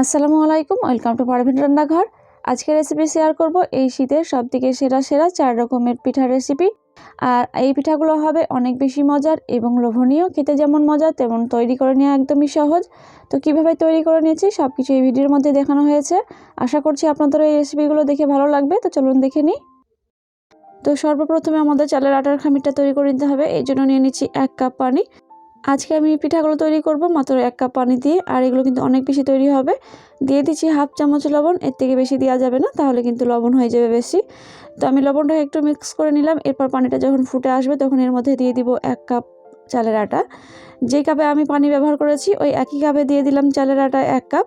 আসসালামু আলাইকুম, welcome to Parvin রান্নাঘর। আজকে রেসিপি শেয়ার করব এই শীতের সব থেকে সেরা সেরা চার রকমের পিঠার রেসিপি আর এই পিঠাগুলো হবে অনেক বেশি মজার এবং লোভনীয়, খেতে যেমন মজা, তেমন তৈরি করে নেওয়া একদমই সহজ। তো কীভাবে তৈরি করে নিয়েছি সব কিছু এই ভিডিওর মধ্যে দেখানো হয়েছে। আশা করছি আপনাদের এই রেসিপিগুলো দেখে ভালো লাগবে, তো চলুন দেখে নিই। তো সর্বপ্রথমে আমাদের চালের আটার খামিরটা তৈরি করে নিতে হবে এই জন্য নিয়ে নিচ্ছি এক কাপ পানি। আজকে আমি পিঠাগুলো তৈরি করব মাত্র এক কাপ পানি দিয়ে, আর এগুলো কিন্তু অনেক বেশি তৈরি হবে। দিয়ে দিচ্ছি হাফ চামচ লবণ, এর থেকে বেশি দেওয়া যাবে না, তাহলে কিন্তু লবণ হয়ে যাবে বেশি। তো আমি লবণটা একটু মিক্স করে নিলাম, এরপর পানিটা যখন ফুটে আসবে তখন এর মধ্যে দিয়ে দিব এক কাপ চালের আটা। যেই কাপে আমি পানি ব্যবহার করেছি, ওই একই কাপে দিয়ে দিলাম চালের আটা এক কাপ।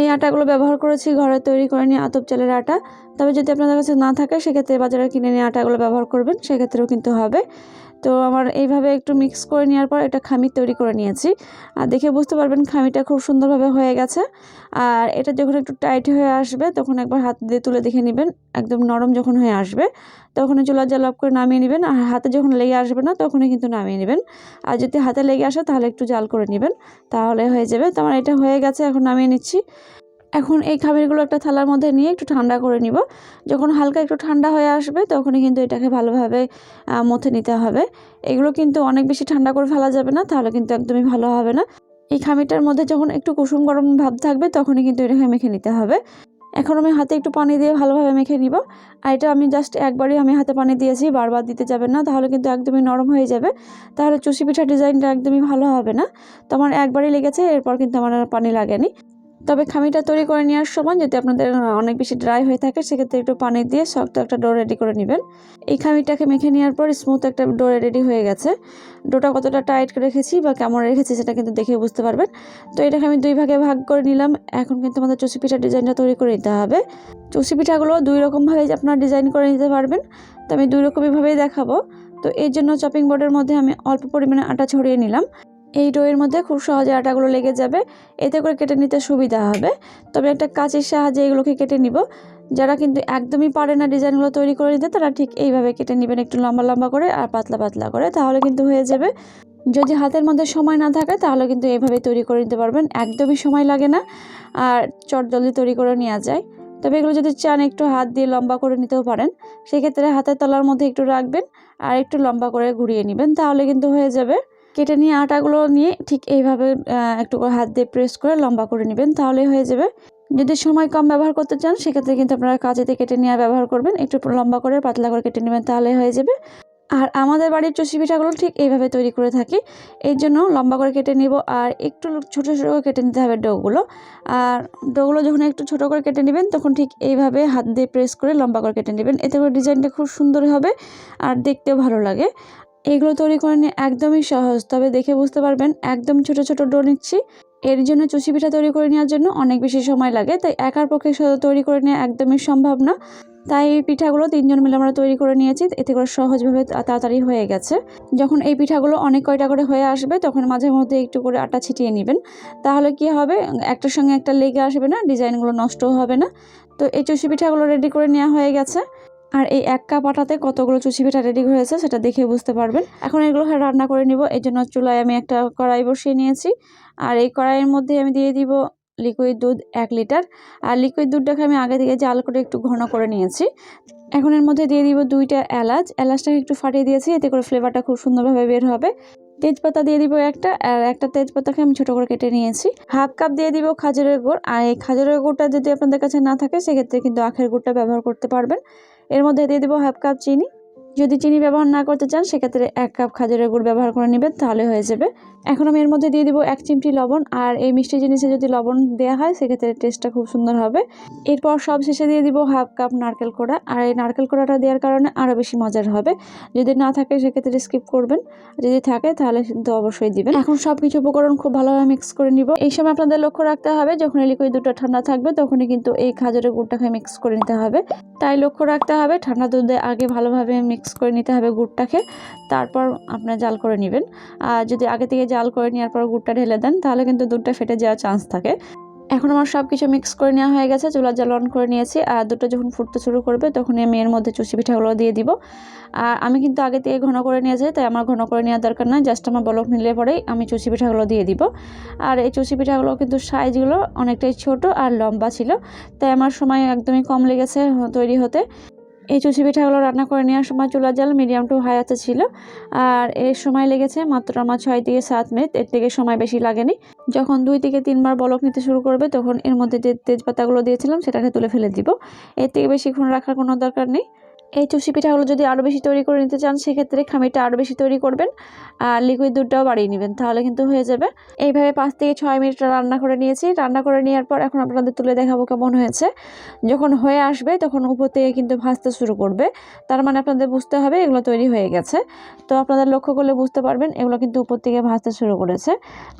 এই আটাগুলো ব্যবহার করেছি, ঘরে তৈরি করে নিয়ে আতপ চালের আটা। তবে যদি আপনাদের কাছে না থাকে, সেক্ষেত্রে বাজারে কিনে নিয়ে আটাগুলো ব্যবহার করবেন, সেক্ষেত্রেও কিন্তু হবে। তো আমার এইভাবে একটু মিক্স করে নেওয়ার পর এটা খামির তৈরি করে নিয়েছি। আর দেখে বুঝতে পারবেন খামিটা খুব সুন্দরভাবে হয়ে গেছে। আর এটা যখন একটু টাইট হয়ে আসবে, তখন একবার হাত দিয়ে তুলে দেখে নেবেন, একদম নরম যখন হয়ে আসবে, তখন চুলা জাল অফ করে নামিয়ে নেবেন। আর হাতে যখন লেগে আসবে না, তখনই কিন্তু নামিয়ে নেবেন। আর যদি হাতে লেগে আসে, তাহলে একটু জাল করে নেবেন, তাহলে হয়ে যাবে। তো আমার এটা হয়ে গেছে, এখন নামিয়ে নিচ্ছি। এখন এই খামিরগুলো একটা থালার মধ্যে নিয়ে একটু ঠান্ডা করে নিব। যখন হালকা একটু ঠান্ডা হয়ে আসবে, তখনই কিন্তু এটাকে ভালোভাবে মথে নিতে হবে। এগুলো কিন্তু অনেক বেশি ঠান্ডা করে ফেলা যাবে না, তাহলে কিন্তু একদমই ভালো হবে না। এই খামিরটার মধ্যে যখন একটু কুসুম গরম ভাব থাকবে, তখনই কিন্তু এটাকে মেখে নিতে হবে। এখন আমি হাতে একটু পানি দিয়ে ভালোভাবে মেখে নিব। আর এটা আমি জাস্ট একবারই আমি হাতে পানি দিয়েছি, বারবার দিতে যাবেন না, তাহলে কিন্তু একদমই নরম হয়ে যাবে। তাহলে চুষি পিঠা ডিজাইনটা একদমই ভালো হবে না। তো আমার একবারই লেগেছে, এরপর কিন্তু আমার আর পানি লাগেনি। তবে খামিটা তৈরি করে নেওয়ার সময় যদি আপনাদের অনেক বেশি ড্রাই হয়ে থাকে, সেক্ষেত্রে একটু পানি দিয়ে শক্ত একটা ডো রেডি করে নেবেন। এই খামিটাকে মেখে নেওয়ার পর স্মুথ একটা ডো রেডি হয়ে গেছে। ডোটা কতটা টাইট রেখেছি বা কেমন রেখেছি সেটা কিন্তু দেখে বুঝতে পারবেন। তো এটাকে আমি দুই ভাগে ভাগ করে নিলাম। এখন কিন্তু আমাদের চষি পিঠার ডিজাইনটা তৈরি করে নিতে হবে। চষি পিঠাগুলো দুই রকমভাবেই আপনারা ডিজাইন করে নিতে পারবেন। তো আমি দুই রকমইভাবেই দেখাবো। তো এর জন্য চপিং বোর্ডের মধ্যে আমি অল্প পরিমাণে আটা ছড়িয়ে নিলাম। এই ডোয়ের মধ্যে খুব সহজে আটাগুলো লেগে যাবে। এতে করে কেটে নিতে সুবিধা হবে। তবে একটা কাঁচের সাহায্যে এগুলোকে কেটে নিব। যারা কিন্তু একদমই পারে না ডিজাইনগুলো তৈরি করে নিতে তারা ঠিক এইভাবে কেটে নেবেন একটু লম্বা লম্বা করে আর পাতলা পাতলা করে, তাহলে কিন্তু হয়ে যাবে। যদি হাতের মধ্যে সময় না থাকে, তাহলে কিন্তু এইভাবে তৈরি করে নিতে পারবেন। একদমই সময় লাগে না আর চট জলদি তৈরি করে নেওয়া যায়। তবে এগুলো যদি চান একটু হাত দিয়ে লম্বা করে নিতেও পারেন, সেক্ষেত্রে হাতের তলার মধ্যে একটু রাখবেন আর একটু লম্বা করে ঘুরিয়ে নেবেন, তাহলে কিন্তু হয়ে যাবে। কেটে নিয়ে আটাগুলো নিয়ে ঠিক এইভাবে একটু করে হাত দিয়ে প্রেস করে লম্বা করে নেবেন, তাহলেই হয়ে যাবে। যদি সময় কম ব্যবহার করতে চান, সেক্ষেত্রে কিন্তু আপনারা কাঁচিতে কেটে নিয়ে ব্যবহার করবেন, একটু লম্বা করে, পাতলা করে কেটে নেবেন তাহলে হয়ে যাবে। আর আমাদের বাড়ির চষি পিঠাগুলো ঠিক এইভাবে তৈরি করে থাকি, এই জন্য লম্বা করে কেটে নিব, আর একটু ছোটো ছোটো করে কেটে নিতে হবে ডোগুলো। আর ডোগুলো যখন একটু ছোটো করে কেটে নেবেন, তখন ঠিক এইভাবে হাত দিয়ে প্রেস করে লম্বা করে কেটে নেবেন, এতে করে ডিজাইনটা খুব সুন্দর হবে, আর দেখতেও ভালো লাগে। এগুলো তৈরি করে নিয়ে একদমই সহজ। তবে দেখে বুঝতে পারবেন, একদম ছোট ছোট ডো নিচ্ছি। এর জন্য চুষি পিঠা তৈরি করে নেওয়ার জন্য অনেক বেশি সময় লাগে, তাই একার পক্ষে তৈরি করে নেওয়া একদমই সম্ভব না। তাই এই পিঠাগুলো তিনজন মিলে আমরা তৈরি করে নিয়েছি, এতে করে সহজভাবে তাড়াতাড়ি হয়ে গেছে। যখন এই পিঠাগুলো অনেক কয়টা করে হয়ে আসবে, তখন মাঝে মধ্যে একটু করে আটা ছিটিয়ে নেবেন। তাহলে কি হবে, একটার সঙ্গে একটা লেগে আসবে না, ডিজাইনগুলো নষ্টও হবে না। তো এই চুষি পিঠাগুলো রেডি করে নেওয়া হয়ে গেছে। আর এই এক কাপ আটাতে কতগুলো চুচি পিঠা রেডি হয়েছে সেটা দেখে বুঝতে পারবেন। এখন এগুলো রান্না করে নিব। এই জন্য চুলায় আমি একটা কড়াই বসিয়ে নিয়েছি। আর এই কড়াইয়ের মধ্যে আমি দিয়ে দিব লিকুইড দুধ এক লিটার। আর লিকুইড দুধটাকে আমি আগে থেকে জাল করে একটু ঘন করে নিয়েছি। এখন এর মধ্যে দিয়ে দিব দুইটা এলাচ। এলাচটাকে একটু ফাটিয়ে দিয়েছি, এতে করে ফ্লেভারটা খুব সুন্দরভাবে বের হবে। তেজপাতা দিয়ে দিব একটা। আর একটা তেজপাতাকে আমি ছোটো করে কেটে নিয়েছি। হাফ কাপ দিয়ে দিব খাজুরের গুড়। আর এই খাজুরের গুড়টা যদি আপনাদের কাছে না থাকে, সেক্ষেত্রে কিন্তু আখের গুড়টা ব্যবহার করতে পারবেন। এর মধ্যে দিয়ে দেবো হাফ কাপ চিনি। যদি চিনি ব্যবহার না করতে চান, সেক্ষেত্রে এক কাপ খাজুরের গুড় ব্যবহার করে নেবেন, তাহলে হয়ে যাবে। এখন আমি এর মধ্যে দিয়ে দিব এক চিমটি লবণ, আর এই মিষ্টি জিনিসে যদি লবণ দেওয়া হয়, সেক্ষেত্রে টেস্টটা খুব সুন্দর হবে। এরপর সব শেষে দিয়ে দিব হাফ কাপ নারকেল কোড়া, আর এই নারকেল কোড়াটা দেওয়ার কারণে আরও বেশি মজার হবে। যদি না থাকে, সেক্ষেত্রে স্কিপ করবেন। যদি থাকে, তাহলে কিন্তু অবশ্যই দিবেন। এখন সব কিছু উপকরণ খুব ভালোভাবে মিক্স করে নিব। এই সময় আপনাদের লক্ষ্য রাখতে হবে, যখন লিকুইড দুটো ঠান্ডা থাকবে, তখনই কিন্তু এই খাজুরের গুড়টাকে মিক্স করে নিতে হবে। তাই লক্ষ্য রাখতে হবে, ঠান্ডা দুধে আগে ভালোভাবে মিক্স করে নিতে হবে গুড়টাকে, তারপর আপনার জাল করে নেবেন। আর যদি আগে থেকে জাল করে নেওয়ার পর গুড়টা ঢেলে দেন, তাহলে কিন্তু দুধটা ফেটে যাওয়ার চান্স থাকে। এখন আমার সব কিছু মিক্স করে নেওয়া হয়ে গেছে, চুলার জল অন করে নিয়েছি। আর দুটো যখন ফুটতে শুরু করবে, তখন আমি এর মধ্যে চুষি পিঠাগুলো দিয়ে দিব। আর আমি কিন্তু আগে থেকে ঘন করে নিয়েছি, তাই আমার ঘন করে নেওয়ার দরকার নয় জাস্ট আমার বলক নিলে পরেই আমি চুষি পিঠাগুলো দিয়ে দিব। আর এই চুষি পিঠাগুলো কিন্তু সাইজগুলো অনেকটাই ছোট আর লম্বা ছিল, তাই আমার সময় একদমই কম লেগেছে তৈরি হতে। এই চুষি পিঠাগুলো রান্না করে নেওয়ার সময় চুলা জাল মিডিয়াম টু হাই আছে ছিল। আর এর সময় লেগেছে মাত্র আমার ছয় থেকে সাত মিনিট, এর থেকে সময় বেশি লাগেনি। যখন দুই থেকে তিনবার বলক নিতে শুরু করবে, তখন এর মধ্যে যে তেজপাতাগুলো দিয়েছিলাম, সেটাকে তুলে ফেলে দিব। এর থেকে বেশিক্ষণ রাখার কোনো দরকার নেই। এই চুষি পিঠাগুলো যদি আরও বেশি তৈরি করে নিতে চান, সেক্ষেত্রে খামিরটা আরও বেশি তৈরি করবেন আর লিকুইড দুধটাও বাড়িয়ে নেবেন, তাহলে কিন্তু হয়ে যাবে। এইভাবে পাঁচ থেকে ছয় মিনিট রান্না করে নিয়েছি। রান্না করে নেওয়ার পর এখন আপনাদের তুলে দেখাবো কেমন হয়েছে। যখন হয়ে আসবে, তখন উপর থেকে কিন্তু ভাজতে শুরু করবে। তার মানে আপনাদের বুঝতে হবে এগুলো তৈরি হয়ে গেছে। তো আপনাদের লক্ষ্য করলে বুঝতে পারবেন, এগুলো কিন্তু উপর থেকে ভাজতে শুরু করেছে।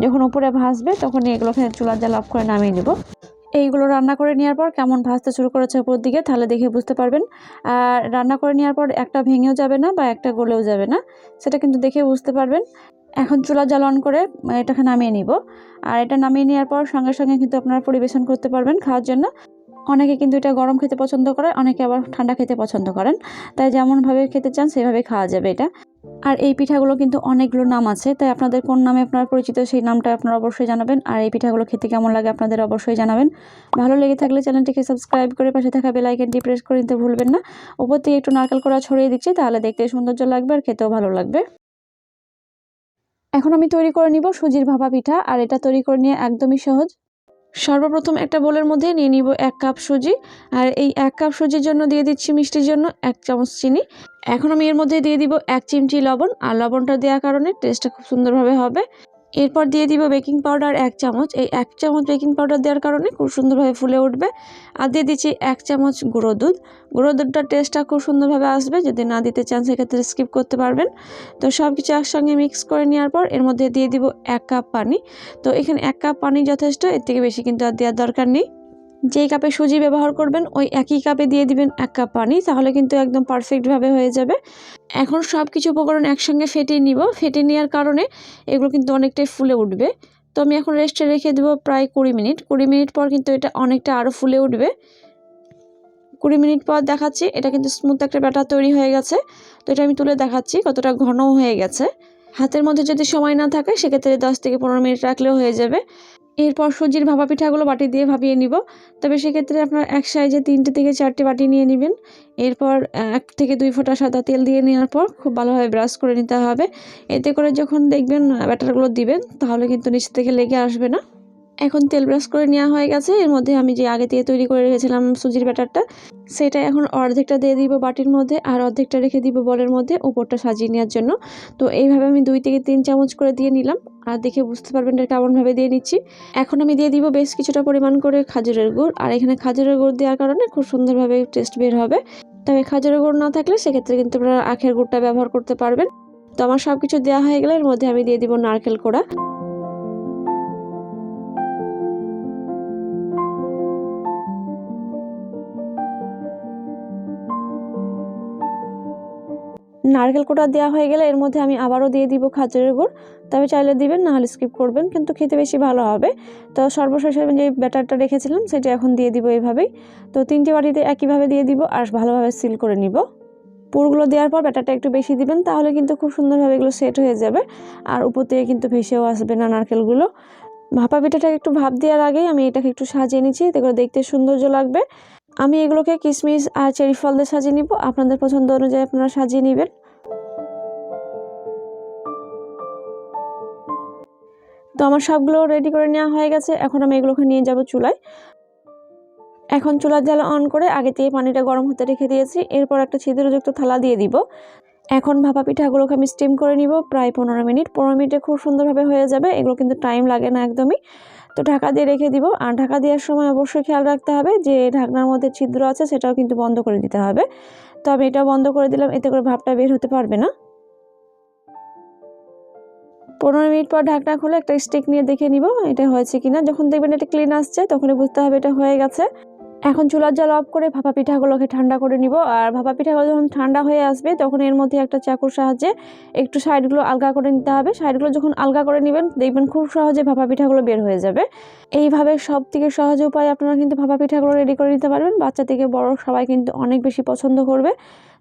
যখন উপরে ভাজবে তখন এগুলোকে চুলার জাল অফ করে নামিয়ে নেব। এইগুলো রান্না করে নেওয়ার পর কেমন ভাজতে শুরু করেছে উপর দিকে তাহলে দেখে বুঝতে পারবেন। আর রান্না করে নেওয়ার পর একটা ভেঙেও যাবে না বা একটা গলেও যাবে না, সেটা কিন্তু দেখে বুঝতে পারবেন। এখন চুলা জাল অন করে এটাকে নামিয়ে নিব। আর এটা নামিয়ে নেওয়ার পর সঙ্গে সঙ্গে কিন্তু আপনারা পরিবেশন করতে পারবেন খাওয়ার জন্য। অনেকে কিন্তু এটা গরম খেতে পছন্দ করে, অনেকে আবার ঠান্ডা খেতে পছন্দ করেন। তাই যেমনভাবে খেতে চান সেভাবে খাওয়া যাবে এটা। আর এই পিঠাগুলো কিন্তু অনেকগুলো নাম আছে, তাই আপনাদের কোন নামে আপনার পরিচিত সেই নামটা আপনারা অবশ্যই জানাবেন। আর এই পিঠাগুলো খেতে কেমন লাগে আপনাদের অবশ্যই জানাবেন। ভালো লেগে থাকলে চ্যানেলটিকে সাবস্ক্রাইব করে পাশে থাকা বেল আইকনটি প্রেস করে নিতে ভুলবেন না। উপর থেকে একটু নারকেল করা ছড়িয়ে দিচ্ছি, তাহলে দেখতে সৌন্দর্য লাগবে আর খেতেও ভালো লাগবে। এখন আমি তৈরি করে নিব সুজির ভাপা পিঠা, আর এটা তৈরি করে নিয়ে একদমই সহজ। সর্বপ্রথম একটা বোলের মধ্যে নিয়ে নিব এক কাপ সুজি, আর এই এক কাপ সুজির জন্য দিয়ে দিচ্ছি মিষ্টির জন্য এক চামচ চিনি। এখন আমি এর মধ্যে দিয়ে দিব এক চিমটি লবণ, আর লবণটা দেওয়ার কারণে টেস্টটা খুব সুন্দরভাবে হবে। এরপর দিয়ে দিব বেকিং পাউডার এক চামচ। এই এক চামচ বেকিং পাউডার দেওয়ার কারণে খুব সুন্দরভাবে ফুলে উঠবে। আর দিয়ে দিচ্ছি এক চামচ গুঁড়ো দুধ। গুঁড়ো দুধটার টেস্টটা খুব সুন্দরভাবে আসবে। যদি না দিতে চান, সেক্ষেত্রে স্কিপ করতে পারবেন। তো সব কিছু একসঙ্গে মিক্স করে নেওয়ার পর এর মধ্যে দিয়ে দিব এক কাপ পানি। তো এখানে এক কাপ পানি যথেষ্ট, এর থেকে বেশি কিন্তু আর দেওয়ার দরকার নেই। যেই কাপে সুজি ব্যবহার করবেন, ওই একই কাপে দিয়ে দিবেন এক কাপ পানি, তাহলে কিন্তু একদম পারফেক্টভাবে হয়ে যাবে। এখন সব কিছু উপকরণ একসঙ্গে ফেটিয়ে নিব। ফেটে নেওয়ার কারণে এগুলো কিন্তু অনেকটাই ফুলে উঠবে। তো আমি এখন রেস্টে রেখে দেবো প্রায় কুড়ি মিনিট। কুড়ি মিনিট পর কিন্তু এটা অনেকটা আরও ফুলে উঠবে। কুড়ি মিনিট পর দেখাচ্ছি, এটা কিন্তু স্মুথ একটা ব্যাটার তৈরি হয়ে গেছে। তো এটা আমি তুলে দেখাচ্ছি, কতটা ঘনও হয়ে গেছে। হাতের মধ্যে যদি সময় না থাকে, সেক্ষেত্রে দশ থেকে পনেরো মিনিট রাখলেও হয়ে যাবে। এরপর সুজির ভাপা পিঠাগুলো বাটি দিয়ে ভাপিয়ে নিব। তবে সেক্ষেত্রে আপনার এক সাইজে তিনটে থেকে চারটে বাটি নিয়ে নেবেন। এরপর এক থেকে দুই ফোঁটা সাদা তেল দিয়ে নেওয়ার পর খুব ভালোভাবে ব্রাশ করে নিতে হবে। এতে করে যখন দেখবেন ব্যাটারগুলো দিবেন, তাহলে কিন্তু নিচ থেকে লেগে আসবে না। এখন তেল ব্রাশ করে নেওয়া হয়ে গেছে। এর মধ্যে আমি যে আগে দিয়ে তৈরি করে রেখেছিলাম সুজির ব্যাটারটা, সেটা এখন অর্ধেকটা দিয়ে দিব বাটির মধ্যে আর অর্ধেকটা রেখে দিব বলের মধ্যে উপরটা সাজিয়ে নেওয়ার জন্য। তো এইভাবে আমি দুই থেকে তিন চামচ করে দিয়ে নিলাম আর দেখে বুঝতে পারবেন এটা কেমনভাবে দিয়ে নিচ্ছি। এখন আমি দিয়ে দিব বেশ কিছুটা পরিমাণ করে খাজুরের গুড় আর এখানে খাজুরের গুড় দেওয়ার কারণে খুব সুন্দরভাবে টেস্ট বের হবে। তবে খাজুরের গুড় না থাকলে সেক্ষেত্রে কিন্তু আপনারা আখের গুড়টা ব্যবহার করতে পারবেন। তো আমার সব কিছু দেওয়া হয়ে গেলে এর মধ্যে আমি দিয়ে দিব নারকেল কোড়া। নারকেল কোটা দেওয়া হয়ে গেলে এর মধ্যে আমি আবারও দিয়ে দিব খাজুরের গুড়। তবে চাইলে দিবেন, নাহলে স্কিপ করবেন, কিন্তু খেতে বেশি ভালো হবে। তো সর্বশেষে আমি যে ব্যাটারটা রেখেছিলাম, সেটা এখন দিয়ে দিব এইভাবেই তো তিনটি বাটিতে একইভাবে দিয়ে দিব আর ভালোভাবে সিল করে নিব। পুরগুলো দেওয়ার পর ব্যাটারটা একটু বেশি দিবেন, তাহলে কিন্তু খুব সুন্দরভাবে এগুলো সেট হয়ে যাবে। আর উপর থেকে কিন্তু ভেসেও আসবে না নারকেলগুলো। ভাপা পিঠাটা একটু ভাপ দেওয়ার আগেই আমি এটাকে একটু সাজিয়ে নিচ্ছি এগুলো দেখতে সৌন্দর্য লাগবে। আমি এগুলোকে কিশমিশ আর চেরি ফল দিয়ে সাজিয়ে নিব। আপনাদের পছন্দ অনুযায়ী আপনারা সাজিয়ে নেবেন। তো আমার সবগুলো রেডি করে নেওয়া হয়ে গেছে। এখন আমি এগুলোকে নিয়ে যাব চুলায়। এখন চুলার জ্বালা অন করে আগে থেকে পানিটা গরম হতে রেখে দিয়েছি। এরপর একটা ছিদ্রযুক্ত থালা দিয়ে দিব। এখন ভাপা পিঠাগুলোকে আমি স্টিম করে নিব প্রায় পনেরো মিনিট। পনেরো মিনিটে খুব সুন্দরভাবে হয়ে যাবে। এগুলো কিন্তু টাইম লাগে না একদমই। তো ঢাকা দিয়ে রেখে দিব। আর ঢাকা দেওয়ার সময় অবশ্যই খেয়াল রাখতে হবে যে ঢাকনার মধ্যে ছিদ্র আছে সেটাও কিন্তু বন্ধ করে দিতে হবে। তো আমি এটা বন্ধ করে দিলাম, এতে করে ভাপটা বের হতে পারবে না। পনেরো মিনিট পর ঢাকনা খুলে একটা স্টিক নিয়ে দেখে নিব এটা হয়েছে কিনা। যখন দেখবেন এটা ক্লিন আসছে, তখনই বুঝতে হবে এটা হয়ে গেছে। এখন চুলার জল অফ করে ভাপা পিঠাগুলোকে ঠান্ডা করে নিব। আর ভাপা পিঠাগুলো যখন ঠান্ডা হয়ে আসবে, তখন এর মধ্যে একটা চাকুর সাহায্যে একটু সাইডগুলো আলগা করে নিতে হবে। সাইডগুলো যখন আলগা করে নেবেন, দেখবেন খুব সহজে ভাপা পিঠাগুলো বের হয়ে যাবে। এইভাবে সব থেকে সহজ উপায় আপনারা কিন্তু ভাপা পিঠাগুলো রেডি করে নিতে পারবেন। বাচ্চা থেকে বড় সবাই কিন্তু অনেক বেশি পছন্দ করবে।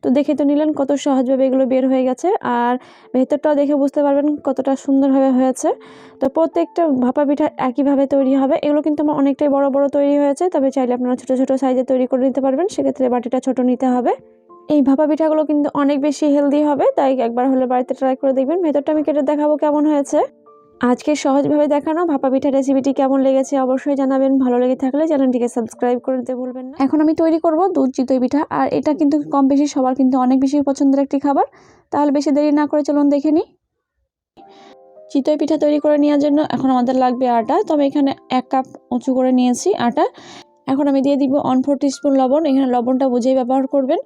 তো দেখে তো নিলেন কত সহজভাবে এগুলো বের হয়ে গেছে। আর ভেতরটাও দেখে বুঝতে পারবেন কতটা সুন্দরভাবে হয়েছে। তো প্রত্যেকটা ভাপা পিঠা একইভাবে তৈরি হবে। এগুলো কিন্তু আমার অনেকটাই বড় বড় তৈরি হয়েছে। তবে চাইলে আপনারা ছোটো ছোটো সাইজে তৈরি করে নিতে পারবেন। সেক্ষেত্রে বাটিটা ছোট নিতে হবে। এই ভাপা পিঠাগুলো কিন্তু অনেক বেশি হেলদি হবে। তাই একবার হলে বাড়িতে ট্রাই করে দেখবেন। ভেতরটা আমি কেটে দেখাবো কেমন হয়েছে। আজকে সহজভাবে দেখানো ভাপা পিঠা রেসিপিটি কেমন লেগেছে অবশ্যই জানাবেন। ভালো লেগে থাকলে চ্যানেলটিকে সাবস্ক্রাইব করে দিতে ভুলবেন না। এখন আমি তৈরি করব দুধ চিতই পিঠা। আর এটা কিন্তু কম বেশি সবার কিন্তু অনেক বেশি পছন্দের একটি খাবার। তাহলে বেশি দেরি না করে চলুন দেখে নিই। চিতই পিঠা তৈরি করে নেওয়ার জন্য এখন আমাদের লাগবে আটা। তবে এখানে এক কাপ উঁচু করে নিয়েছি আটা। এখন আমি দিয়ে দিব ওয়ান ফোর স্পুন লবণ। এখানে লবণটা বুঝেই ব্যবহার করবেন।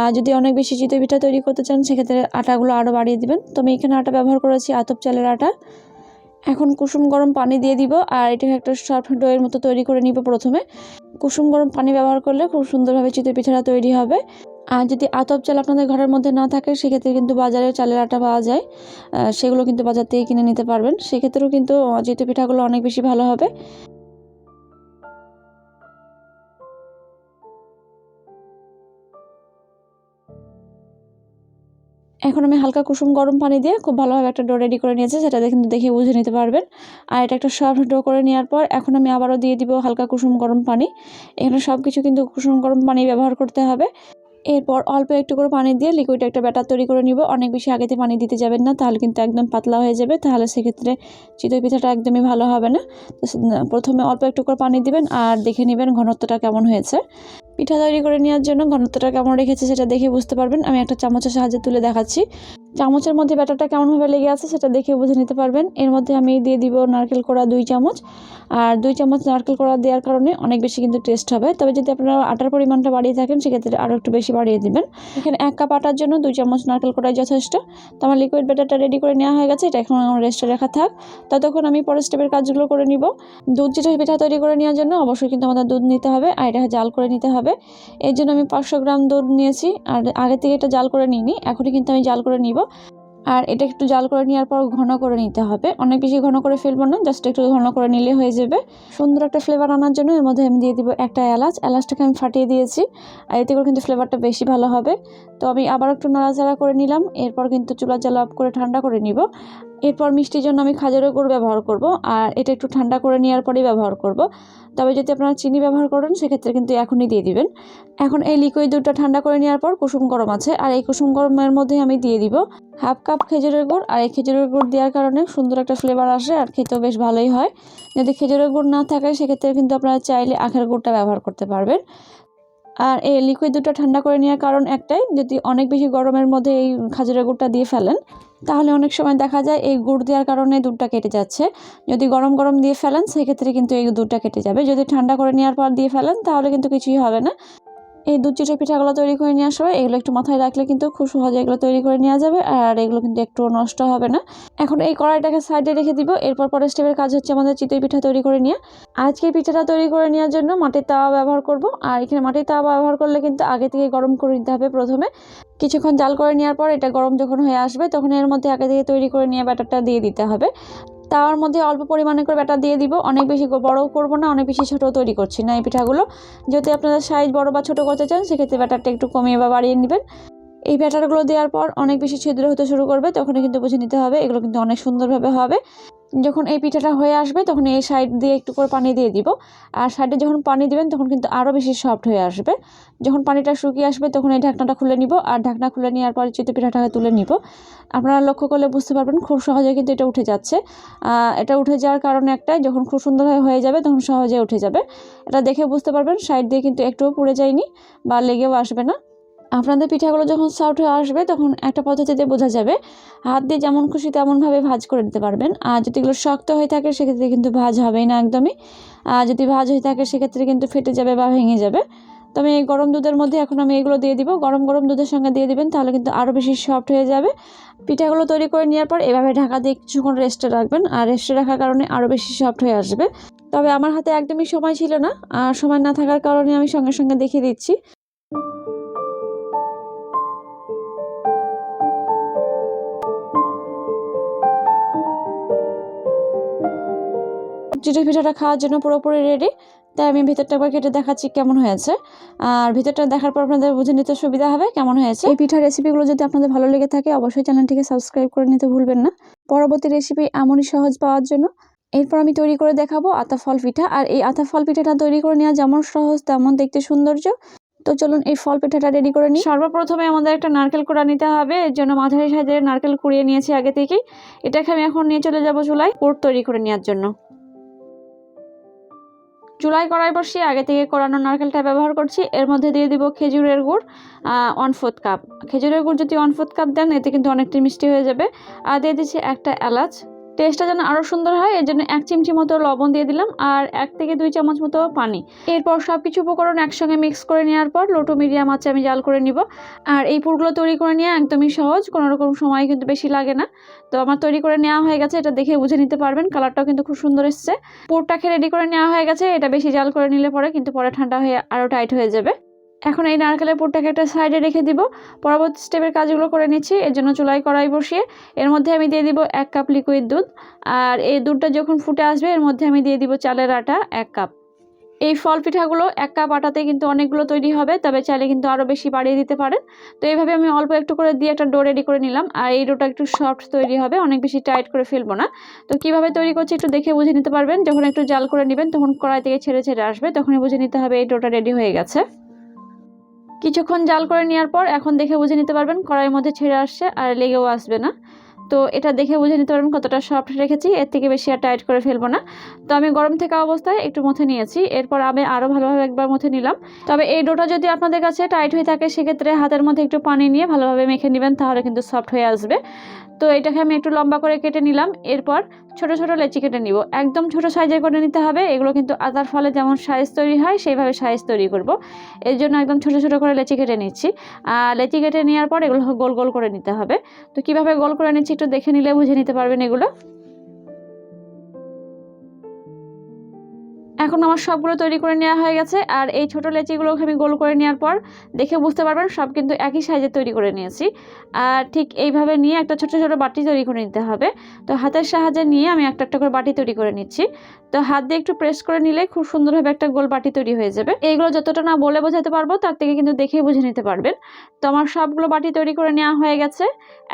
আর যদি অনেক বেশি চিতই পিঠা তৈরি করতে চান, সেক্ষেত্রে আটাগুলো আরও বাড়িয়ে দিবেন। তো আমি এখানে আটা ব্যবহার করেছি আতপ চালের আটা। এখন কুসুম গরম পানি দিয়ে দিব আর এটাকে একটা সফট ডোয়ের মতো তৈরি করে নিব প্রথমে। কুসুম গরম পানি ব্যবহার করলে খুব সুন্দরভাবে চিতই পিঠাটা তৈরি হবে। আর যদি আতপ চাল আপনাদের ঘরের মধ্যে না থাকে, সেক্ষেত্রে কিন্তু বাজারে চালের আটা পাওয়া যায়। সেগুলো কিন্তু বাজার থেকে কিনে নিতে পারবেন। সেক্ষেত্রেও কিন্তু চিতে পিঠাগুলো অনেক বেশি ভালো হবে। এখন আমি হালকা কুসুম গরম পানি দিয়ে খুব ভালোভাবে একটা ডো রেডি করে নিয়েছি, সেটা কিন্তু দেখে বুঝে নিতে পারবেন। আর এটা একটা সফট ডো করে নেওয়ার পর এখন আমি আবারও দিয়ে দিব হালকা কুসুম গরম পানি। এখানে সব কিছু কিন্তু কুসুম গরম পানি ব্যবহার করতে হবে। এরপর অল্প একটু করে পানি দিয়ে লিকুইড একটা ব্যাটার তৈরি করে নিব। অনেক বেশি আগেতে পানি দিতে যাবেন না, তাহলে কিন্তু একদম পাতলা হয়ে যাবে। তাহলে সেক্ষেত্রে চিতই পিঠাটা একদমই ভালো হবে না। তো প্রথমে অল্প একটু করে পানি দিবেন আর দেখে নেবেন ঘনত্বটা কেমন হয়েছে। পিঠা তৈরি করে নেওয়ার জন্য ঘনত্বটা কেমন রেখেছে সেটা দেখে বুঝতে পারবেন। আমি একটা চামচের সাহায্যে তুলে দেখাচ্ছি। চামচের মধ্যে ব্যাটারটা কেমনভাবে লেগে আছে সেটা দেখে বুঝে নিতে পারবেন। এর মধ্যে আমি দিয়ে দিব নারকেল কোড়া দুই চামচ। আর দুই চামচ নারকেল কোড়া দেওয়ার কারণে অনেক বেশি কিন্তু টেস্ট হবে। তবে যদি আপনারা আটার পরিমাণটা বাড়িয়ে থাকেন, সেক্ষেত্রে আরও একটু বেশি বাড়িয়ে দেবেন। এখানে এক কাপ আটার জন্য দুই চামচ নারকেল কোড়াই যথেষ্ট। তো আমার লিকুইড ব্যাটারটা রেডি করে নেওয়া হয়ে গেছে। এটা এখন আমার রেস্টে রাখা থাক। ততক্ষণ আমি পরের স্টেপের কাজগুলো করে নিব। দুধ যেটা পিঠা তৈরি করে নেওয়ার জন্য, অবশ্যই কিন্তু আমাদের দুধ নিতে হবে। আর এটা জাল করে নিতে হবে। এর জন্য আমি পাঁচশো গ্রাম দুধ নিয়েছি। আর আগে থেকে এটা জাল করে নিইনি, এখনই কিন্তু আমি জাল করে নিব। আর এটা একটু জাল করে নেওয়ার পর ঘন করে নিতে হবে। অনেক বেশি ঘন করে ফেলব না, জাস্ট একটু ঘন করে নিলে হয়ে যাবে। সুন্দর একটা ফ্লেভার আনার জন্য এর মধ্যে আমি দিয়ে দিব একটা এলাচ। এলাচটাকে আমি ফাটিয়ে দিয়েছি, আর এতে করে কিন্তু ফ্লেভারটা বেশি ভালো হবে। তো আমি আবার একটু নাড়াচাড়া করে নিলাম, এরপর কিন্তু চুলা জ্বালা অফ করে ঠান্ডা করে নিব। এরপর মিষ্টির জন্য আমি খাজরের গুড় ব্যবহার করব আর এটা একটু ঠান্ডা করে নেওয়ার পরেই ব্যবহার করব। তবে যদি আপনারা চিনি ব্যবহার করেন, সেক্ষেত্রে কিন্তু এখনই দিয়ে দিবেন। এখন এই লিকুইড দুধটা ঠান্ডা করে নেওয়ার পর কুসুম গরম আছে, আর এই কুসুম গরমের মধ্যে আমি দিয়ে দিব হাফ কাপ খেজুরের গুড়। আর এই খেজুরের গুড় দেওয়ার কারণে সুন্দর একটা ফ্লেভার আসে আর খেতেও বেশ ভালোই হয়। যদি খেজুরের গুড় না থাকে, সেক্ষেত্রে কিন্তু আপনারা চাইলে আখের গুড়টা ব্যবহার করতে পারবেন। আর এই লিকুইড দুধটা ঠান্ডা করে নেওয়ার কারণ একটাই, যদি অনেক বেশি গরমের মধ্যে এই খাজুরের গুড়টা দিয়ে ফেলেন, তাহলে অনেক সময় দেখা যায় এই গুড় দেওয়ার কারণে দুধটা কেটে যাচ্ছে। যদি গরম গরম দিয়ে ফেলেন, সেক্ষেত্রে কিন্তু এই দুধটা কেটে যাবে। যদি ঠান্ডা করে নেওয়ার পর দিয়ে ফেলেন, তাহলে কিন্তু কিছুই হবে না। এই দুধ চিটে পিঠাগুলো তৈরি করে নিয়ে আসবে এগুলো একটু মাথায় রাখলে কিন্তু খুব সহজে এগুলো তৈরি করে নেওয়া যাবে আর এগুলো কিন্তু একটু নষ্ট হবে না। এখন এই কড়াইটাকে সাইডে রেখে দিব। এরপর পরের স্টেপের কাজ হচ্ছে আমাদের চিতই পিঠা তৈরি করে নিয়ে আজকে পিঠাটা তৈরি করে নেওয়ার জন্য মাটির তাওয়া ব্যবহার করব। আর এখানে মাটির তাওয়া ব্যবহার করলে কিন্তু আগে থেকে গরম করে নিতে হবে প্রথমে। কিছুক্ষণ জাল করে নেওয়ার পর এটা গরম যখন হয়ে আসবে তখন এর মধ্যে আগে থেকে তৈরি করে নিয়ে ব্যাটারটা দিয়ে দিতে হবে। তাওয়ার মধ্যে অল্প পরিমাণে করে ব্যাটার দিয়ে দিব। অনেক বেশি বড়ও করব না, অনেক বেশি ছোটও তৈরি করছি না এই পিঠাগুলো। যদি আপনারা সাইজ বড় বা ছোট করতে চান, সেক্ষেত্রে ব্যাটারটা একটু কমিয়ে বা বাড়িয়ে নেবেন। এই ব্যাটারগুলো দেওয়ার পর অনেক বেশি ছিদ্র হতে শুরু করবে, তখনই কিন্তু বুঝে নিতে হবে, এগুলো কিন্তু অনেক সুন্দরভাবে হবে। যখন এই পিঠাটা হয়ে আসবে, তখন এই সাইড দিয়ে একটু করে পানি দিয়ে দিব। আর সাইডে যখন পানি দিবেন, তখন কিন্তু আরও বেশি সফট হয়ে আসবে। যখন পানিটা শুকিয়ে আসবে, তখন এই ঢাকনাটা খুলে নিব। আর ঢাকনা খুলে নেওয়ার পরে চিতই পিঠাটাকে তুলে নিব। আপনারা লক্ষ্য করলে বুঝতে পারবেন, খুব সহজে কিন্তু এটা উঠে যাচ্ছে। এটা উঠে যাওয়ার কারণে একটাই যখন খুব সুন্দরভাবে হয়ে যাবে, তখন সহজে উঠে যাবে। এটা দেখে বুঝতে পারবেন সাইড দিয়ে কিন্তু একটুও পুড়ে যায়নি বা লেগেও আসবে না। আপনাদের পিঠাগুলো যখন সফট হয়ে আসবে, তখন একটা পদ্ধতিতে বোঝা যাবে। হাত দিয়ে যেমন খুশি তেমনভাবে ভাজ করে নিতে পারবেন। আর যদি এগুলো শক্ত হয়ে থাকে, সেক্ষেত্রে কিন্তু ভাজ হবেই না একদমই। আর যদি ভাজ হয়ে থাকে, সেক্ষেত্রে কিন্তু ফেটে যাবে বা ভেঙে যাবে। তো আমি এই গরম দুধের মধ্যে এখন আমি এগুলো দিয়ে দিব। গরম গরম দুধের সঙ্গে দিয়ে দিবেন, তাহলে কিন্তু আরও বেশি সফট হয়ে যাবে। পিঠাগুলো তৈরি করে নেওয়ার পর এভাবে ঢাকা দিয়ে কিছুক্ষণ রেস্টে রাখবেন। আর রেস্টে রাখার কারণে আরও বেশি সফট হয়ে আসবে। তবে আমার হাতে একদমই সময় ছিল না। আর সময় না থাকার কারণে আমি সঙ্গে সঙ্গে দেখিয়ে দিচ্ছি। চিড়ে পিঠাটা খাওয়ার জন্য পুরোপুরি রেডি তাই আমি ভিতরটা একবার কেটে দেখাচ্ছি কেমন হয়েছে। আর ভিতরটা দেখার পর আপনাদের বুঝে নিতে সুবিধা হবে কেমন হয়েছে। এই পিঠার রেসিপিগুলো যদি আপনাদের ভালো লেগে থাকে অবশ্যই চ্যানেলটিকে সাবস্ক্রাইব করে নিতে ভুলবেন না। পরবর্তী রেসিপি এমনই সহজ পাওয়ার জন্য এরপর আমি তৈরি করে দেখাবো আতা ফল পিঠা। আর এই আতা ফল পিঠাটা তৈরি করে নেওয়া যেমন সহজ তেমন দেখতে সৌন্দর্য। তো চলুন এই ফল পিঠাটা রেডি করে নিই। সর্বপ্রথমে আমাদের একটা নারকেল কুড়া নিতে হবে এর জন্য মাঝারি সাইজের নারকেল কুড়িয়ে নিয়েছি আগে থেকেই। এটাকে আমি এখন নিয়ে চলে যাব চুলায় পুর তৈরি করে নেওয়ার জন্য। চুলায় কড়াই বসিয়ে আগে থেকে কোরানো নারকেলটা ব্যবহার করছি। এর মধ্যে দিয়ে দিব খেজুরের গুড় ওয়ান ফোর্থ কাপ খেজুরের গুড় যদি ওয়ান ফোর্থ কাপ দেন, এতে কিন্তু অনেকটাই মিষ্টি হয়ে যাবে। আর দিয়ে দিচ্ছি একটা এলাচ। টেস্টটা যেন আরও সুন্দর হয়, এর জন্য এক চিমটি মতো লবণ দিয়ে দিলাম, আর এক থেকে দুই চামচ মতো পানি। এরপর সব কিছু উপকরণ একসঙ্গে মিক্স করে নেওয়ার পর লোটো মিডিয়াম আছে আমি জাল করে নিব। আর এই পুরগুলো তৈরি করে নেওয়া একদমই সহজ, কোনো রকম সময় কিন্তু বেশি লাগে না। তো আমার তৈরি করে নেওয়া হয়ে গেছে, এটা দেখে বুঝে নিতে পারবেন। কালারটাও কিন্তু খুব সুন্দর এসছে। পুরটাকে রেডি করে নেওয়া হয়ে গেছে, এটা বেশি জাল করে নিলে পরে কিন্তু পরে ঠান্ডা হয়ে আরও টাইট হয়ে যাবে। এখন এই নারকেলের পুরটাকে একটা সাইডে রেখে দিব। পরবর্তী স্টেপের কাজগুলো করে নিচ্ছি, এর জন্য চুলাই কড়াই বসিয়ে। এর মধ্যে আমি দিয়ে দিব এক কাপ লিকুইড দুধ। আর এই দুধটা যখন ফুটে আসবে, এর মধ্যে আমি দিয়ে দিব চালের আটা এক কাপ এই ফল পিঠাগুলো এক কাপ আটাতে কিন্তু অনেকগুলো তৈরি হবে, তবে চাইলে কিন্তু আরও বেশি বাড়িয়ে দিতে পারেন। তো এইভাবে আমি অল্প একটু করে দিয়ে একটা ডো রেডি করে নিলাম, আর এই ডোটা একটু সফট তৈরি হবে, অনেক বেশি টাইট করে ফেলব না। তো কীভাবে তৈরি করছি একটু দেখে বুঝে নিতে পারবেন, যখন একটু জাল করে নেবেন তখন কড়াই থেকে ছেড়ে ছেড়ে আসবে, তখনই বুঝে নিতে হবে এই ডোটা রেডি হয়ে গেছে। কিছুক্ষণ জাল করে নেওয়ার পর এখন দেখে বুঝে নিতে পারবেন, কড়াইয়ের মধ্যে ছেড়ে আসছে আর লেগেও আসবে না। তো এটা দেখে বুঝে নিতে পারবেন কতটা সফট রেখেছি। এর থেকে বেশি আর টাইট করে ফেলব না। তো আমি গরম থাকা অবস্থায় একটু মুথে নিয়েছি। এরপর আমি আরও ভালোভাবে একবার মুথে নিলাম। তবে এই ডোটা যদি আপনাদের কাছে টাইট হয়ে থাকে, সেক্ষেত্রে হাতের মধ্যে একটু পানি নিয়ে ভালোভাবে মেখে নেবেন, তাহলে কিন্তু সফট হয়ে আসবে। তো এটাকে আমি একটু লম্বা করে কেটে নিলাম। এরপর ছোট ছোট লেচি কেটে নিব। একদম ছোট সাইজের করে নিতে হবে। এগুলো কিন্তু আদার ফলে যেমন সাইজ তৈরি হয়, সেইভাবে সাইজ তৈরি করব। এর জন্য একদম ছোট ছোট করে লেচি কেটে নিচ্ছি। লেচি কেটে নেওয়ার পর এগুলো গোল গোল করে নিতে হবে। তো কীভাবে গোল করে নিচ্ছি একটু দেখে নিলে বুঝে নিতে পারবেন এগুলো। এখন আমার সবগুলো তৈরি করে নেওয়া হয়ে গেছে, আর এই ছোটো লেচিগুলোকে আমি গোল করে নেওয়ার পর দেখে বুঝতে পারবেন সব কিন্তু একই সাইজে তৈরি করে নিয়েছি। আর ঠিক এইভাবে নিয়ে একটা ছোটো ছোটো বাটি তৈরি করে নিতে হবে। তো হাতের সাহায্যে নিয়ে আমি একটা একটা করে বাটি তৈরি করে নিচ্ছি। তো হাত দিয়ে একটু প্রেস করে নিলে খুব সুন্দরভাবে একটা গোল বাটি তৈরি হয়ে যাবে। এইগুলো যতটা না বলে বোঝাতে পারব তার থেকে কিন্তু দেখেই বুঝে নিতে পারবেন। তো আমার সবগুলো বাটি তৈরি করে নেওয়া হয়ে গেছে।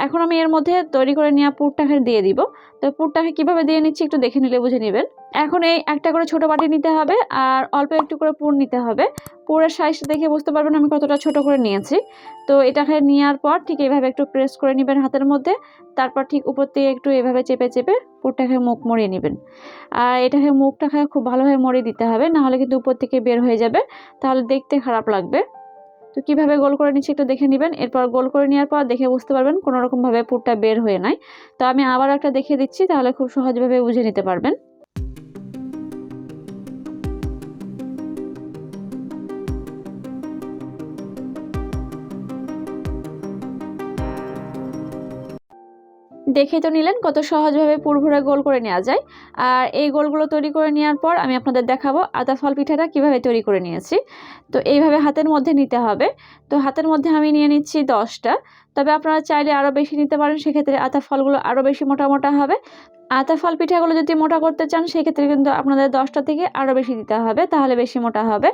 এখন আমি এর মধ্যে তৈরি করে নেওয়া পুরটাকে দিয়ে দিব। তো পুরটাকে কীভাবে দিয়ে নিচ্ছি একটু দেখে নিলে বুঝে নেবেন। এখন এই একটা করে ছোট বাটি নিতে হবে আর অল্প একটু করে পুর নিতে হবে। পুরের সাইজটা দেখে বুঝতে পারবেন আমি কতটা ছোট করে নিয়েছি। তো এটাকে নেওয়ার পর ঠিক এইভাবে একটু প্রেস করে নেবেন হাতের মধ্যে। তারপর ঠিক উপর থেকে একটু এভাবে চেপে চেপে পুরটাকে মুখ মরিয়ে নেবেন। আর এটাকে মুখটাকে খুব ভালোভাবে মরিয়ে দিতে হবে, নাহলে কিন্তু উপর থেকে বের হয়ে যাবে। তাহলে দেখতে খারাপ লাগবে। তো কীভাবে গোল করে নিচ্ছি একটু দেখে নেবেন। এরপর গোল করে নেওয়ার পর দেখে বুঝতে পারবেন কোনো রকমভাবে পুরটা বের হয়ে নাই। তো আমি আবার একটা দেখিয়ে দিচ্ছি, তাহলে খুব সহজভাবে বুঝে নিতে পারবেন। দেখেই তো নিলেন কত সহজভাবে পুরভরে গোল করে নেওয়া যায়। আর এই গোলগুলো তৈরি করে নেওয়ার পর আমি আপনাদের দেখাবো আদা ফল পিঠাটা কীভাবে তৈরি করে নিয়েছি। তো এইভাবে হাতের মধ্যে নিতে হবে। তো হাতের মধ্যে আমি নিয়ে নিচ্ছি দশটা। তবে আপনারা চাইলে আরও বেশি নিতে পারেন, সেক্ষেত্রে আতা ফলগুলো আরও বেশি মোটা মোটা হবে। আতা ফল পিঠাগুলো যদি মোটা করতে চান, সেক্ষেত্রে কিন্তু আপনাদের দশটা থেকে আরও বেশি দিতে হবে, তাহলে বেশি মোটা হবে।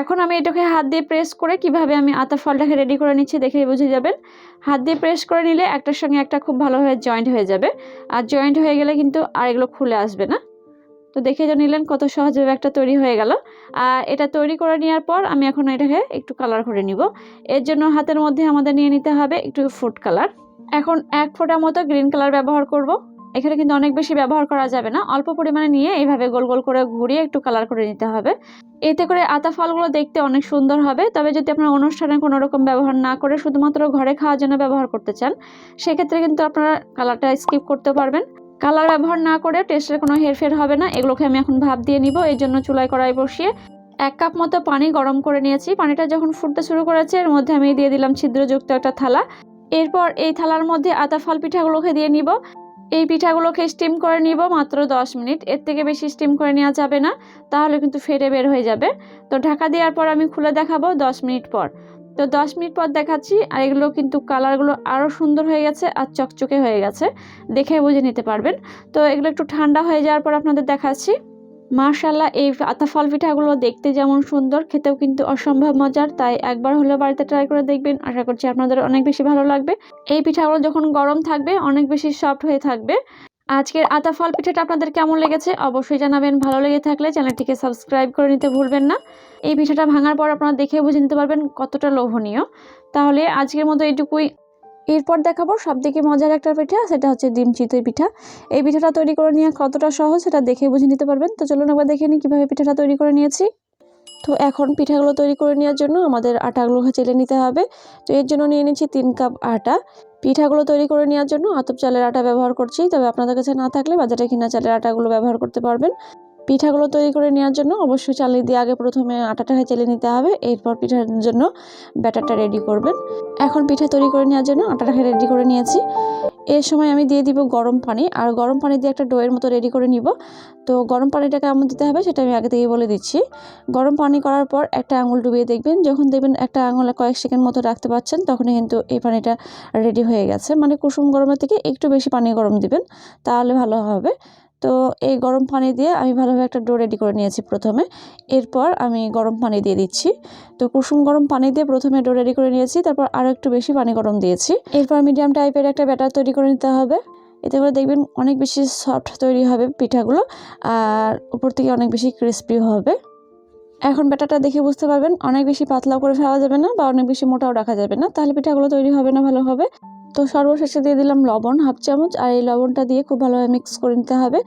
এখন আমি এটাকে হাত দিয়ে প্রেস করে কীভাবে আমি আতা ফলটাকে রেডি করে নিচ্ছি দেখেই বুঝে যাবেন। হাত দিয়ে প্রেস করে নিলে একটার সঙ্গে একটা খুব ভালোভাবে জয়েন্ট হয়ে যাবে। আর জয়েন্ট হয়ে গেলে কিন্তু আর এগুলো খুলে আসবে না। তো দেখে যে নিলেন কত সহজভাবে একটা তৈরি হয়ে গেল। আর এটা তৈরি করে নেওয়ার পর আমি এখন এটাকে একটু কালার করে নিব। এর জন্য হাতের মধ্যে আমাদের নিয়ে নিতে হবে একটু ফুড কালার এখন এক ফোঁটা মতো গ্রিন কালার ব্যবহার করব। এখানে কিন্তু অনেক বেশি ব্যবহার করা যাবে না। অল্প পরিমাণে নিয়ে এইভাবে গোল গোল করে ঘুরিয়ে একটু কালার করে নিতে হবে। এতে করে আতা ফলগুলো দেখতে অনেক সুন্দর হবে। তবে যদি আপনারা অনুষ্ঠানে কোনো রকম ব্যবহার না করে শুধুমাত্র ঘরে খাওয়ার জন্য ব্যবহার করতে চান, সেক্ষেত্রে কিন্তু আপনারা কালারটা স্কিপ করতে পারবেন। কালার ব্যবহার না করে টেস্টের কোনো হেরফের হবে না। এগুলোকে আমি এখন ভাব দিয়ে নিব। এই জন্য চুলাই কড়াই বসিয়ে এক কাপ মতো পানি গরম করে নিয়েছি। পানিটা যখন ফুটতে শুরু করেছে, এর মধ্যে আমি দিয়ে দিলাম ছিদ্রযুক্ত একটা থালা। এরপর এই থালার মধ্যে আতা ফল পিঠাগুলোকে দিয়ে নিব। এই পিঠাগুলোকে স্টিম করে নিব, মাত্র 10 মিনিট। এর থেকে বেশি স্টিম করে নেওয়া যাবে না, তাহলে কিন্তু ফেটে বের হয়ে যাবে। তো ঢাকা দেওয়ার পর আমি খুলে দেখাবো 10 মিনিট পর। তো 10 মিনিট পর দেখাচ্ছি, আর এগুলো কিন্তু কালারগুলো আরও সুন্দর হয়ে গেছে আর চকচকে হয়ে গেছে। দেখে বুঝে নিতে পারবেন। তো এগুলো একটু ঠান্ডা হয়ে যাওয়ার পর আপনাদের দেখাচ্ছি। মার্শাল্লাহ এই আতা ফল পিঠাগুলো দেখতে যেমন সুন্দর, খেতেও কিন্তু অসম্ভব মজার। তাই একবার হলেও বাড়িতে ট্রাই করে দেখবেন। আশা করছি আপনাদের অনেক বেশি ভালো লাগবে। এই পিঠাগুলো যখন গরম থাকবে, অনেক বেশি সফট হয়ে থাকবে। আজকের আতা ফল পিঠাটা আপনাদের কেমন লেগেছে অবশ্যই জানাবেন। ভালো লেগে থাকলে চ্যানেলটিকে সাবস্ক্রাইব করে নিতে ভুলবেন না। এই পিঠাটা ভাঙার পর আপনারা দেখে বুঝে নিতে পারবেন কতটা লোভনীয়। তাহলে আজকের মতো এইটুকুই। এরপর দেখাবো সবথেকে মজার একটা পিঠা, সেটা হচ্ছে ডিম চিতই পিঠা। এই পিঠাটা তৈরি করে নেওয়া কতটা সহজ সেটা দেখে বুঝে নিতে পারবেন। তো চলুন একবার দেখে নিই কীভাবে পিঠাটা তৈরি করে নিয়েছি। তো এখন পিঠাগুলো তৈরি করে নেওয়ার জন্য আমাদের আটাগুলো চেলে নিতে হবে। তো এর জন্য নিয়ে নিচ্ছি তিন কাপ আটা। পিঠাগুলো তৈরি করে নেওয়ার জন্য আতপ চালের আটা ব্যবহার করছি। তবে আপনাদের কাছে না থাকলে বাজারে কিনা চালের আটাগুলো ব্যবহার করতে পারবেন। পিঠাগুলো তৈরি করে নেওয়ার জন্য অবশ্যই চালি দিয়ে আগে প্রথমে আটাটাকে চেলে নিতে হবে, এরপর পিঠার জন্য ব্যাটারটা রেডি করবেন। এখন পিঠা তৈরি করে নেওয়ার জন্য আটাটাকে রেডি করে নিয়েছি। এর সময় আমি দিয়ে দিব গরম পানি, আর গরম পানি দিয়ে একটা ডোয়ের মতো রেডি করে নিব। তো গরম পানিটা কেমন দিতে হবে সেটা আমি আগে থেকেই বলে দিচ্ছি। গরম পানি করার পর একটা আঙুল ডুবিয়ে দেখবেন, যখন দেখবেন একটা আঙুল কয়েক সেকেন্ড মতো রাখতে পারছেন, তখনই কিন্তু এই পানিটা রেডি হয়ে গেছে। মানে কুসুম গরমের থেকে একটু বেশি পানি গরম দিবেন, তাহলে ভালো হবে। তো এই গরম পানি দিয়ে আমি ভালোভাবে একটা ডো রেডি করে নিয়েছি প্রথমে। এরপর আমি গরম পানি দিয়ে দিচ্ছি। তো কুসুম গরম পানি দিয়ে প্রথমে ডো রেডি করে নিয়েছি, তারপর আরও একটু বেশি পানি গরম দিয়েছি। এরপর মিডিয়াম টাইপের একটা ব্যাটার তৈরি করে নিতে হবে। এতে করে দেখবেন অনেক বেশি সফট তৈরি হবে পিঠাগুলো, আর উপর থেকে অনেক বেশি ক্রিস্পি হবে। এখন ব্যাটারটা দেখে বুঝতে পারবেন, অনেক বেশি পাতলাও করে ফেলা যাবে না বা অনেক বেশি মোটাও রাখা যাবে না, তাহলে পিঠাগুলো তৈরি হবে না ভালোভাবে। তো সর্বশেষে দিয়ে দিলাম লবণ, হাফ চামচ, আর এই লবণটা দিয়ে খুব ভালোভাবে মিক্স করে নিতে হবে।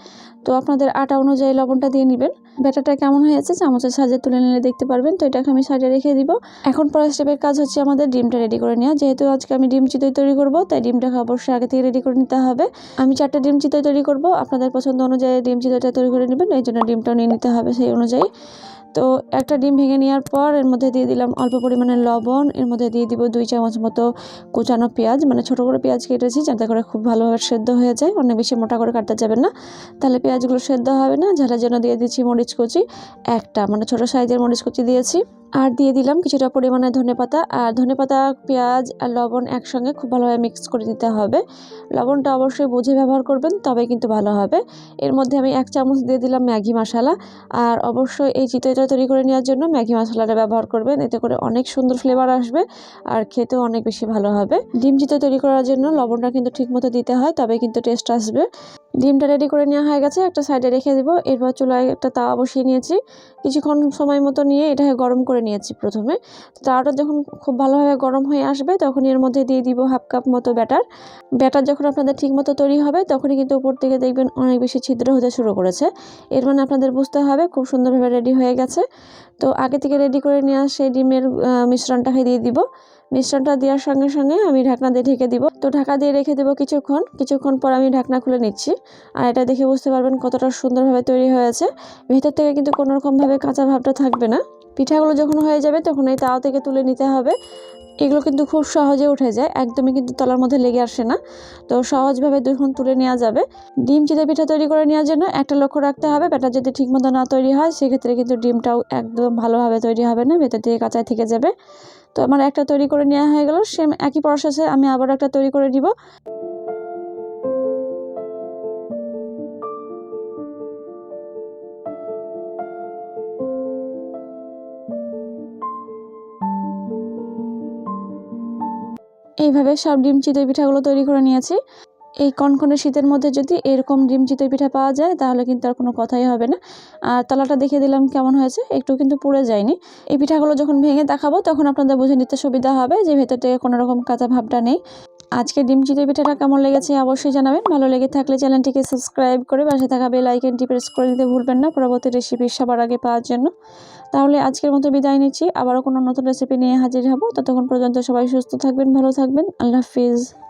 তো আপনাদের আটা অনুযায়ী লবণটা দিয়ে নেবেন। ব্যাটারটা কেমন হয়েছে চামচের সাহায্যে তুলে নিলে দেখতে পারবেন। তো এটাকে আমি সাইডে রেখে দিব। এখন পরের স্টেপের কাজ হচ্ছে আমাদের ডিমটা রেডি করে নেওয়া। যেহেতু আজকে আমি ডিম চিতই তৈরি করব, তাই ডিমটাকে অবশ্যই আগে থেকে রেডি করে নিতে হবে। আমি চারটে ডিম চিতই তৈরি করব। আপনাদের পছন্দ অনুযায়ী ডিম চিতইটা তৈরি করে নেবেন। এই জন্য ডিমটাও নিয়ে নিতে হবে সেই অনুযায়ী। তো একটা ডিম ভেঙে নেওয়ার পর এর মধ্যে দিয়ে দিলাম অল্প পরিমাণে লবণ, এর মধ্যে দিয়ে দিব দুই চামচ মতো কুচানো পেঁয়াজ। মানে ছোটো করে পেঁয়াজ কেটেছি যাতে করে খুব ভালোভাবে সেদ্ধ হয়ে যায়, অনেক বেশি মোটা করে কাটতে যাবে না। তাহলে পেঁয়াজগুলো সেদ্ধ হবে না, ঝালের জন্য দিয়ে দিচ্ছি মরিচ কুচি একটা মানে ছোটো সাইজের মরিচ কুচি দিয়েছি। আর দিয়ে দিলাম কিছুটা পরিমাণে ধনেপাতা আর ধনেপাতা পেঁয়াজ আর লবণ একসঙ্গে খুব ভালোভাবে মিক্স করে দিতে হবে। লবণটা অবশ্যই বুঝে ব্যবহার করবেন তবে কিন্তু ভালো হবে। এর মধ্যে আমি এক চামচ দিয়ে দিলাম ম্যাগি মশলা। আর অবশ্যই এই চিতইটা তৈরি করে নেওয়ার জন্য ম্যাগি মশলাটা ব্যবহার করবেন, এতে করে অনেক সুন্দর ফ্লেভার আসবে আর খেতেও অনেক বেশি ভালো হবে। ডিম চিতই তৈরি করার জন্য লবণটা কিন্তু ঠিকমতো দিতে হয় তবে কিন্তু টেস্ট আসবে। ডিমটা রেডি করে নেওয়া হয়ে গেছে, একটা সাইডে রেখে দেবো। এরপর চুলায় একটা তাওয়া বসিয়ে নিয়েছি। কিছুক্ষণ সময় মতো নিয়ে এটাকে গরম করে নিয়েছি প্রথমে। তাওয়াটা যখন খুব ভালোভাবে গরম হয়ে আসবে তখন এর মধ্যে দিয়ে দিব হাফ কাপ মতো ব্যাটার। ব্যাটার যখন আপনাদের ঠিক মতো তৈরি হবে, তখনই কিন্তু উপর থেকে দেখবেন অনেক বেশি ছিদ্র হতে শুরু করেছে। এর মানে আপনাদের বুঝতে হবে, খুব সুন্দরভাবে রেডি হয়ে গেছে। তো আগে থেকে রেডি করে নেওয়া সেই ডিমের মিশ্রণটাকে দিয়ে দিব। মিশ্রণটা দেওয়ার সঙ্গে সঙ্গে আমি ঢাকনা দিয়ে ঢেকে দিব। তো ঢাকা দিয়ে রেখে দেবো কিছুক্ষণ। কিছুক্ষণ পর আমি ঢাকনা খুলে নিচ্ছি। আর এটা দেখে বুঝতে পারবেন কতটা সুন্দরভাবে তৈরি হয়েছে। ভেতর থেকে কিন্তু কোনো রকমভাবে কাঁচা ভাবটা থাকবে না। পিঠাগুলো যখন হয়ে যাবে তখন এই তাওয়া থেকে তুলে নিতে হবে। এগুলো কিন্তু খুব সহজে উঠে যায়, একদমই কিন্তু তলার মধ্যে লেগে আসে না। তো সহজভাবে দুখন তুলে নেওয়া যাবে। ডিম চিতে পিঠা তৈরি করে নেওয়ার জন্য একটা লক্ষ্য রাখতে হবে ব্যাটার যদি ঠিকমতো না তৈরি হয়, সেক্ষেত্রে কিন্তু ডিমটাও একদম ভালোভাবে তৈরি হবে না, ভেতর থেকে কাঁচায় থেকে যাবে। তো আমার একটা তৈরি করে নেওয়া হয়ে গেল, সেম একই প্রসেসে আমি আবার একটা তৈরি করে নিব। এইভাবে সব ডিম চিতই পিঠাগুলো তৈরি করে নিয়েছি। এই কনকনে শীতের মধ্যে যদি এরকম ডিম চিতই পিঠা পাওয়া যায়, তাহলে কিন্তু আর কোনো কথাই হবে না। আর তলাটা দেখে দিলাম কেমন হয়েছে, একটু কিন্তু পুড়ে যায়নি। এই পিঠাগুলো যখন ভেঙে দেখাবো, তখন আপনাদের বুঝে নিতে সুবিধা হবে যে ভেতর থেকে কোনো রকম কাঁচা ভাবটা নেই। আজকে ডিম চিতই পিঠাটা কেমন লেগেছে অবশ্যই জানাবেন। ভালো লেগে থাকলে চ্যানেলটিকে সাবস্ক্রাইব করে পাশে থাকা বেল আইকনটি প্রেস করে দিতে ভুলবেন না। পরবর্তী রেসিপি সবার আগে পাওয়ার জন্য। তাহলে আজকের মতো বিদায় নিচ্ছি। আবারও কোনো নতুন রেসিপি নিয়ে হাজির হব। ততক্ষণ পর্যন্ত সবাই সুস্থ থাকবেন, ভালো থাকবেন। আল্লাহ হাফিজ।